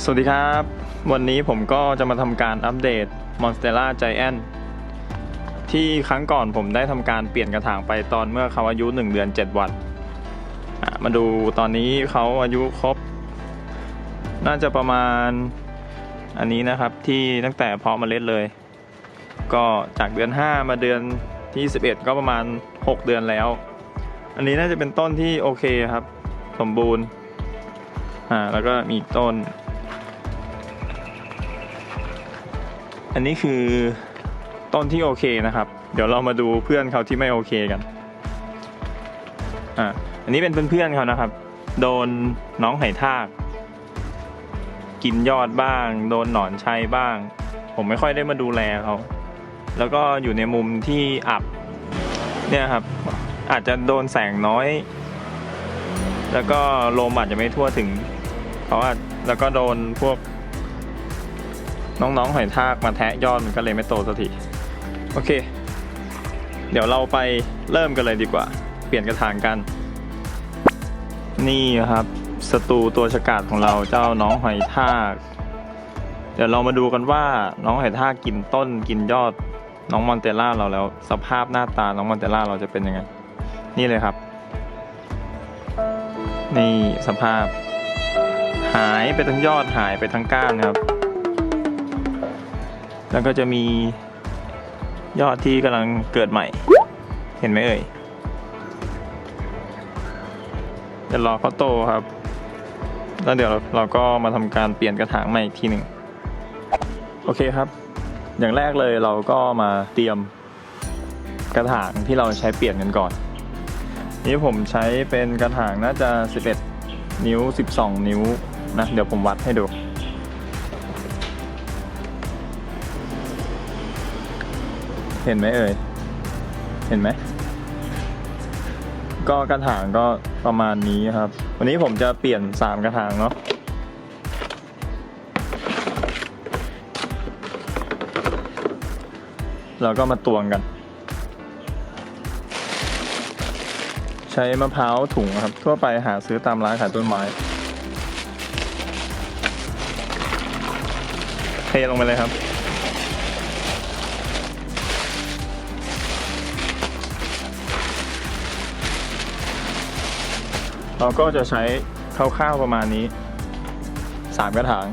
สวัสดีครับ วันนี้ผมก็จะมาทำการอัปเดต Monstera Giant ที่ครั้งก่อนผมได้ทำการเปลี่ยนกระถางไปตอนเมื่อเขาอายุ 1 เดือน 7 วัน มาดูตอนนี้เขาอายุครบ น่าจะประมาณอันนี้นะครับที่ตั้งแต่เพาะเมล็ดเลย ก็จากเดือน 5 มาเดือนที่ 11 ก็ประมาณ 6 เดือนแล้ว อันนี้น่าจะเป็นต้นที่โอเคครับ สมบูรณ์อ่าแล้วก็มีต้น อันนี้คือต้นที่โอเคนะครับ เดี๋ยวเรามาดูเพื่อนเขาที่ไม่โอเคกัน อ่า อันนี้เป็นเพื่อนๆเขานะครับ โดนน้องไหทาก กินยอดบ้าง โดนหนอนชัยบ้าง ผมไม่ค่อยได้มาดูแลเขาแล้วก็อยู่ในมุมที่อับ เนี่ยครับ อาจจะโดนแสงน้อย แล้วก็ลมอาจจะไม่ทั่วถึง เพราะว่าแล้วก็โดนพวก น้องๆหอยทากมาแทะยอดมันก็เลยไม่โตสักทีโอเค เดี๋ยวเราไปเริ่มกันเลยดีกว่า เปลี่ยนกระถางกัน นี่ครับศัตรูตัวฉกาจของเราเจ้าน้องหอยทาก เดี๋ยวเรามาดูกันว่าน้องหอยทากกินต้นกินยอดน้องมอนเตล่าเราแล้ว สภาพหน้าตาน้องมอนเตล่าเราจะเป็นยังไง นี่เลยครับ นี่สภาพ หายไปทั้งยอดหายไปทั้งก้านครับ แล้วก็จะมียอดที่กำลังเกิดใหม่ เห็นไหมเอ่ยเดี๋ยวรอเขาโตครับ แล้วเดี๋ยวเราก็มาทำการเปลี่ยนกระถางใหม่อีกทีหนึ่งโอเคครับ อย่างแรกเลยเราก็มาเตรียมกระถางที่เราใช้เปลี่ยนกันก่อน นี่ผมใช้เป็นกระถางน่าจะ 11 นิ้ว 12 นิ้วนะ เดี๋ยวผมวัดให้ดู เห็นไหมเอ่ย เห็นไหม ก็กระถางก็ประมาณนี้ครับ วันนี้ผมจะเปลี่ยน3กระถางเนาะ แล้วก็มาตวงกัน ใช้มะพร้าวถุงครับ ทั่วไปหาซื้อตามร้านขายต้นไม้ เทลงไปเลยครับ เราก็จะใช้คร่าวๆประมาณนี้ 3 กระถาง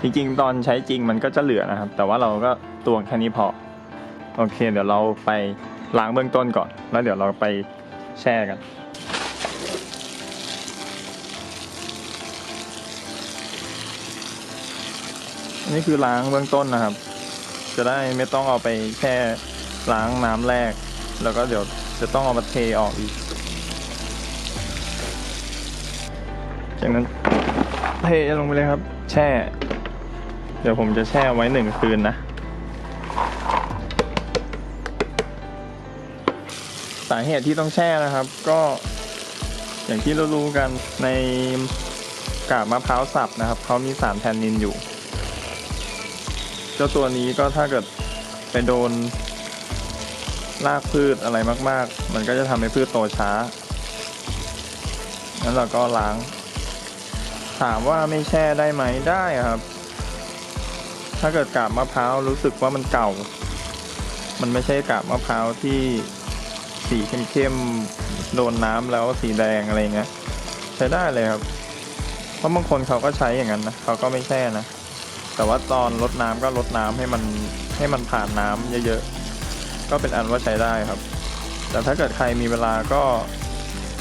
จริงๆ ตอนใช้จริงมันก็จะเหลือนะครับ แต่ว่าเราก็ตวงแค่นี้พอ โอเค เดี๋ยวเราไปล้างเบื้องต้นก่อน แล้วเดี๋ยวเราไปแช่กันนนี้คือล้างเบื้องต้นนะครับ จะได้ไม่ต้องเอาไปแค่ล้างน้ำแรก แล้วก็เดี๋ยวจะต้องเอามาเทออกอีก จากนั้นเทลงไปเลยครับ แช่ เดี๋ยวผมจะแช่ไว้หนึ่งคืนนะ สาเหตุที่ต้องแช่นะครับ ก็อย่างที่เรารู้กันในกาบมะพร้าวสับนะครับเขามีสารแทนนินอยู่ เจ้าตัวนี้ก็ถ้าเกิดไปโดนรากพืชอะไรมาก ๆ มันก็จะทำให้พืชโตช้า งั้นเราก็ล้าง ถามว่าไม่แช่ได้ไหมได้ครับ ถ้าเกิดกาบมะพร้าวรู้สึกว่ามันเก่า มันไม่ใช่กาบมะพร้าวที่สีเข้มๆโดนน้ำแล้วสีแดงอะไรเงี้ยใช้ได้เลยครับ เพราะบางคนเขาก็ใช้อย่างนั้นนะเขาก็ไม่แช่นะ แต่ว่าตอนลดน้ำก็ลดน้ำให้มันให้มันผ่านน้ำเยอะๆ ก็เป็นอันว่าใช้ได้ครับ แต่ถ้าเกิดใครมีเวลาก็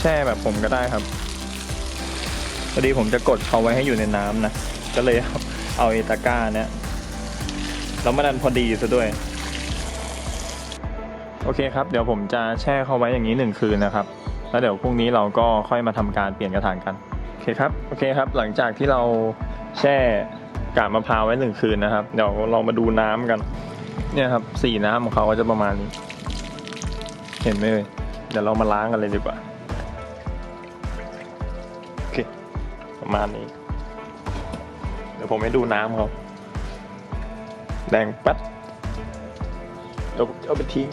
แช่แบบผมก็ได้ครับ พอดีผมจะกดเขาไว้ให้อยู่ในน้ำนะ ก็เลยเอาเอตะกร้าเนี่ยแล้วมันดันพอดีซะด้วย โอเคครับ เดี๋ยวผมจะแช่เขาไว้อย่างนี้หนึ่งคืนนะครับ แล้วเดี๋ยวพรุ่งนี้เราก็ค่อยมาทำการเปลี่ยนกระถางกัน โอเคครับ โอเคครับ หลังจากที่เราแช่กาบมะพร้าวไว้หนึ่งคืนนะครับ เดี๋ยวเรามาดูน้ำกัน เนี่ยครับ สีน้ำของเขาก็จะประมาณนี้ เห็นไหมเลยเดี๋ยวเรามาล้างกันเลยดีกว่า ประมาณนี้ เดี๋ยวผมให้ดูน้ำเขาแดงปัดเดี๋ยวเอาไปทิ้ง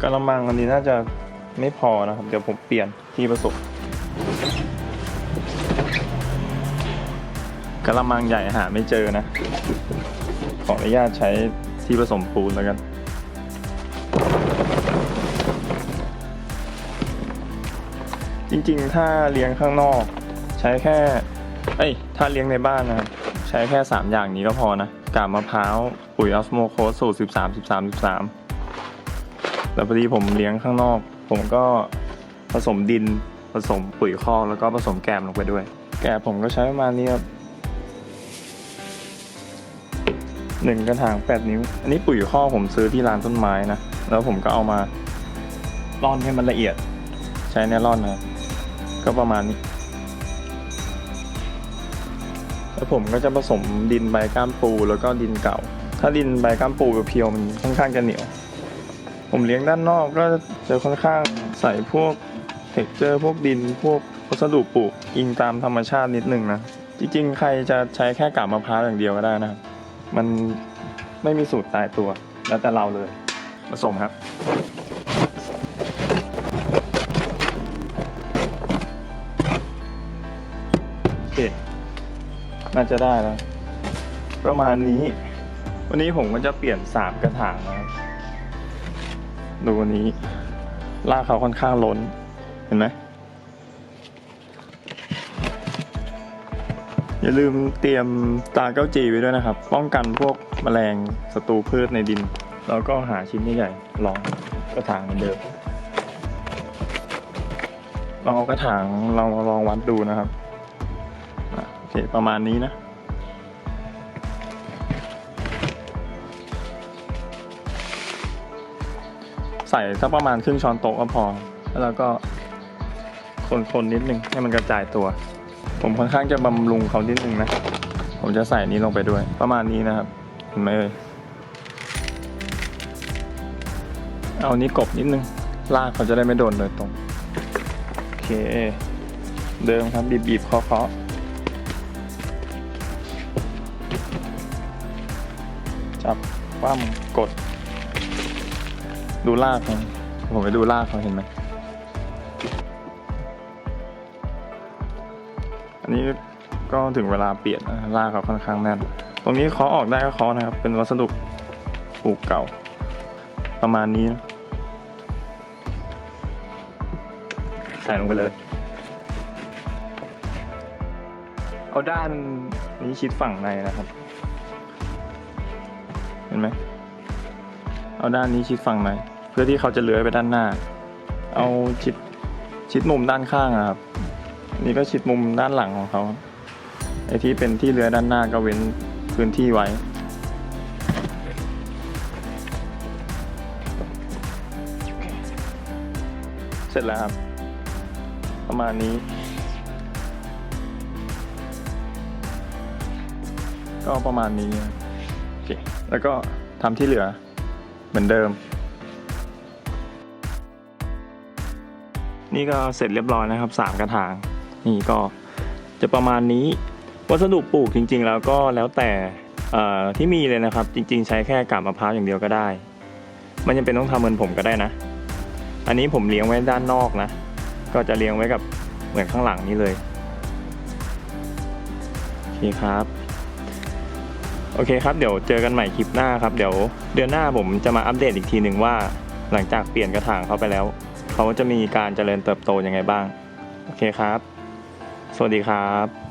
กระมังอันนี้น่าจะไม่พอนะครับ เดี๋ยวผมเปลี่ยนที่ผสมกระมังใหญ่หาไม่เจอนะ ขออนุญาตใช้ที่ผสมปูนแล้วกัน จริงๆ ถ้าเลี้ยงข้างนอก ใช้แค่ เอ้ย ถ้าเลี้ยงในบ้านนะครับใช้แค่ 3 อย่างนี้ก็พอนะ กาบมะพร้าว ปุ๋ยออสโมโคสสูตร13 13 13 แล้วพอดีผมเลี้ยงข้างนอก ผมก็ผสมดิน ผสมปุ๋ยคอกแล้วก็ผสมแกมลงไปด้วย แกบผมก็ใช้ประมาณนี้ครับหนึ่งกระถาง 8 นิ้ว อันนี้ปุ๋ยคอกผมซื้อที่ร้านต้นไม้นะ แล้วผมก็เอามาร่อนให้มันละเอียด ใช้ในร่อนนะครับ ก็ประมาณนี้ แล้วผมก็จะผสมดินใบก้ามปูแล้วก็ดินเก่า ถ้าดินใบก้ามปูเพียวมันค่อนข้างจะเหนียว ผมเลี้ยงด้านนอกก็จะค่อนข้างใส่พวกเท็กเจอร์พวกดินพวกวัสดุปลูกอิงตามธรรมชาตินิดนึงนะ จริงๆ ใครจะใช้แค่กาบมะพร้าวอย่างเดียวก็ได้นะครับ มันไม่มีสูตรตายตัว แล้วแต่เราเลยผสมครับ เค น่าจะได้แล้ว ประมาณนี้ วันนี้ผมก็จะเปลี่ยนสามกระถางนะครับดูวันนี้รากเขาค่อนข้างล้น เห็นไหม อย่าลืมเตรียมตาเก้าจีไว้ด้วยนะครับ ป้องกันพวกแมลงศัตรูพืชในดิน แล้วก็หาชิ้นใหญ่ๆลองกระถางเหมือนเดิมลองเอากระถางลองลองวัดดูนะครับ คประมาณนี้นะ ใส่สักประมาณครึ่งช้อนโต๊ะก็พอ แล้วเราก็คนๆนิดนึงให้มันกระจายตัว ผมค่อนข้างจะบำรุงเขานิดนึงนะ ผมจะใส่นี้ลงไปด้วย ประมาณนี้นะครับ เห็นไหมเอ่ย เอานี้กบนิดนึง ลากเขาจะได้ไม่โดนโดยตรง โอเค เดิมครับบีบๆเคาะเบคว่ำกด ดูลากเขาผมไปดูลากเขาเห็นไหม อันนี้ก็ถึงเวลาเปลี่ยนนะลากเขาค่อนข้างแน่น ตรงนี้เคาะออกได้ก็เคาะนะครับ เป็นวัสดุปลูกเก่า ประมาณนี้นะใส่ลงไปเลย เอาด้านนี้ชิดฝั่งในนะครับเห็นไหมเอาด้านนี้ชิดฝั่งในเพื่อที่เขาจะเลื้อยไปด้านหน้า เอาชิดชิดมุมด้านข้างอะครับ นี่ก็ชิดมุมด้านหลังของเขาไอ้ที่เป็นที่เลื้อยด้านหน้าก็เว้นพื้นที่ไว้เสร็จแล้วครับ ประมาณนี้ ก็ประมาณนี้ เค แล้วก็ทำที่เหลือเหมือนเดิม นี่ก็เสร็จเรียบร้อยนะครับสามกระถาง นี่ก็จะประมาณนี้ วัสดุปลูกจริง ๆ แล้วก็แล้วแต่ที่มีเลยนะครับ จริง ๆ ใช้แค่กาบมะพร้าวอย่างเดียวก็ได้ มันยังเป็นต้องทำเหมือนผมก็ได้นะ อันนี้ผมเลี้ยงไว้ด้านนอกนะ ก็จะเลี้ยงไว้กับเหมือนข้างหลังนี้เลยโอเคครับ โอเคครับเดี๋ยวเจอกันใหม่คลิปหน้าครับ เดี๋ยวเดือนหน้าผมจะมาอัปเดตอีกทีหนึ่งว่า หลังจากเปลี่ยนกระถางเขาไปแล้ว เขาจะมีการเจริญเติบโตยังไงบ้าง โอเคครับ สวัสดีครับ